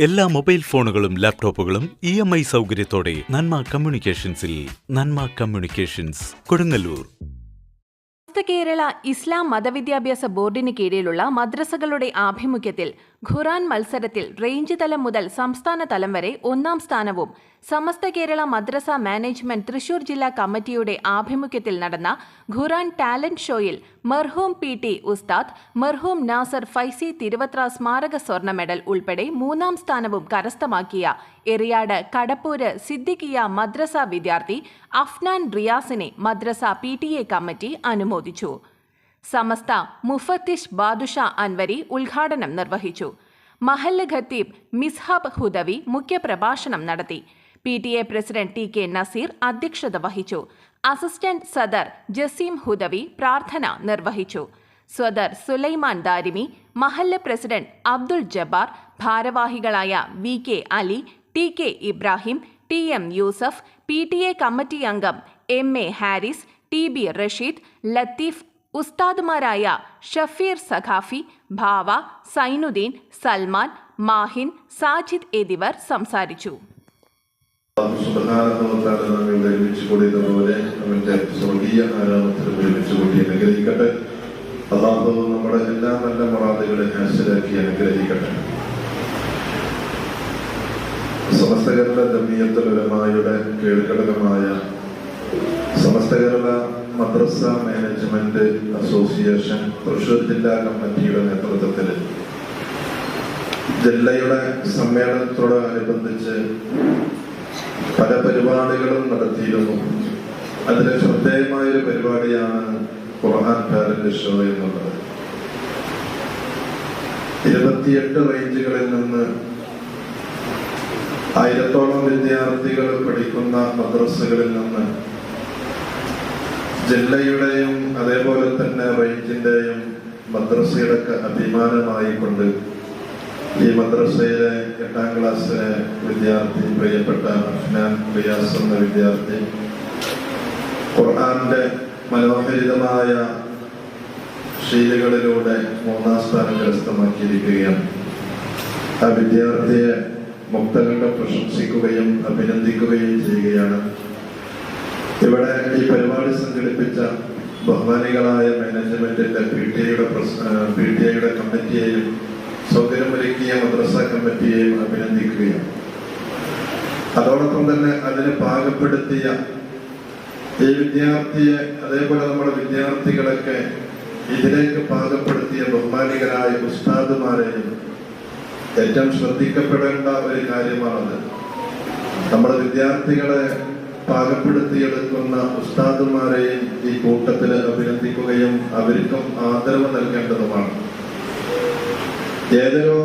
എല്ലാ മൊബൈൽ ഫോണുകളും ലാപ്ടോപ്പുകളും ഇ എം ഐ സൗകര്യത്തോടെ നന്മ കമ്മ്യൂണിക്കേഷൻസിൽ നന്മ കമ്മ്യൂണിക്കേഷൻസ് കൊടുങ്ങല്ലൂർ. കേരള ഇസ്ലാം മതവിദ്യാഭ്യാസ ബോർഡിന് കീഴിലുള്ള മദ്രസകളുടെ ആഭിമുഖ്യത്തിൽ ഖുറാൻ മത്സരത്തിൽ റേഞ്ച് തലം മുതൽ സംസ്ഥാന തലം വരെ ഒന്നാം സ്ഥാനവും സമസ്ത കേരള മദ്രസ മാനേജ്മെന്റ് തൃശൂർ ജില്ലാ കമ്മിറ്റിയുടെ ആഭിമുഖ്യത്തിൽ നടന്ന ഖുറാൻ ടാലന്റ് ഷോയിൽ മർഹൂം പി ടി ഉസ്താദ് മർഹൂം നാസർ ഫൈസി തിരുവത്ര സ്മാരക സ്വർണ മെഡൽ ഉൾപ്പെടെ മൂന്നാം സ്ഥാനവും കരസ്ഥമാക്കിയ എറിയാട് കടപ്പൂര് സിദ്ദിഖിയ മദ്രസ വിദ്യാർത്ഥി അഫ്നാൻ റിയാസിനെ മദ്രസ പി കമ്മിറ്റി അനുമോദിച്ചു. സമസ്ത മുഫത്തിഷ് ബാദുഷ അൻവരി ഉദ്ഘാടനം നിർവഹിച്ചു. മഹല്ല് ഖത്തീബ് മിസ്ഹബ് ഹുദവി മുഖ്യപ്രഭാഷണം നടത്തി. P T A president T K Naseer അധ്യക്ഷത വഹിച്ചു. അസിസ്റ്റന്റ് സദർ ജസീം ഹുദവി പ്രാർത്ഥന നിർവഹിച്ചു. സ്വദർ സുലൈമാൻ ദാരിമി മഹല്ല് പ്രസിഡന്റ് അബ്ദുൾ ജബ്ബാർ ഭാരവാഹികളായ V K Ali T K Ibrahim T M Yusuf P T A committee അംഗം M A Haris T B Rasheed Latheef ഉസ്താദുമാരായ Shafeer Saqafi ഭാവ സൈനുദ്ദീൻ സൽമാൻ മാഹിൻ സാജിദ് എന്നിവർ സംസാരിച്ചു. അള്ളാഹു നമ്മുടെ എല്ലാ നല്ല മറാദുകളെ ഹാസ്യരാക്കി അനുഗ്രഹിക്കട്ടെ സമസ്ത കേരള ജമീയത്തുലമായുടെ കീഴ്ഘടകമായ കേരള മദ്രസ മാനേജ്മെന്റ് അസോസിയേഷൻ തൃശൂർ ജില്ലാ കമ്മിറ്റിയുടെ നേതൃത്വത്തിൽ ജില്ലയുടെ സമ്മേളനത്തോടനുബന്ധിച്ച് പല പരിപാടികളും നടത്തിയിരുന്നു. അതിലെ ശ്രദ്ധേയമായ ഒരു പരിപാടിയാണ് ഖുർആൻ പാരന്റ് ഷോ എന്നുള്ളത്. ഇരുപത്തിയെട്ട് റേഞ്ചുകളിൽ നിന്ന് ആയിരത്തോളം വിദ്യാർത്ഥികൾ പഠിക്കുന്ന മദ്രസകളിൽ നിന്ന് ജില്ലയുടെയും അതേപോലെ തന്നെ റേഞ്ചിന്റെയും മദ്രസയുടെ ഒക്കെ അഭിമാനമായി കൊണ്ട് ഈ മദ്രസയിലെ എട്ടാം ക്ലാസ്സിലെ വിദ്യാർത്ഥി പ്രിയപ്പെട്ട അഫ്നാൻ റിയാസ് എന്ന വിദ്യാർത്ഥി ഖുർആാന്റെ മനോഹരിതമായ ശീലുകളിലൂടെ മൂന്നാം സ്ഥാനം കരസ്ഥമാക്കിയിരിക്കുകയാണ്. ആ വിദ്യാർത്ഥിയെ മുക്തകളുടെ പ്രശംസിക്കുകയും അഭിനന്ദിക്കുകയും ചെയ്യുകയാണ് ഇവിടെ ഈ പരിപാടി സംഘടിപ്പിച്ച ബഹുമാനികളായ മാനേജ്മെന്റിന്റെ പി ടി ഐയുടെ പി ടി ഐയുടെ കമ്മിറ്റിയെയും സൗകര്യമൊരുക്കിയ മദ്രസ കമ്മിറ്റിയെയും അഭിനന്ദിക്കുകയാണ്. അതോടൊപ്പം തന്നെ അതിന് പാകപ്പെടുത്തിയ ഈ വിദ്യാർത്ഥിയെ അതേപോലെ നമ്മുടെ വിദ്യാർത്ഥികളൊക്കെ ഇതിലേക്ക് പാകപ്പെടുത്തിയ ബഹുമാനികരായ ഉസ്താദുമാരെയും ഏറ്റവും ശ്രദ്ധിക്കപ്പെടേണ്ട ഒരു കാര്യമാണത്. നമ്മുടെ വിദ്യാർത്ഥികളെ പാകപ്പെടുത്തിയെടുക്കുന്ന ഉസ്താദുമാരെയും ഈ കൂട്ടത്തിൽ അഭിനന്ദിക്കുകയും അവർക്കും ആദരവ് നൽകേണ്ടതുമാണ്. ഏതൊരു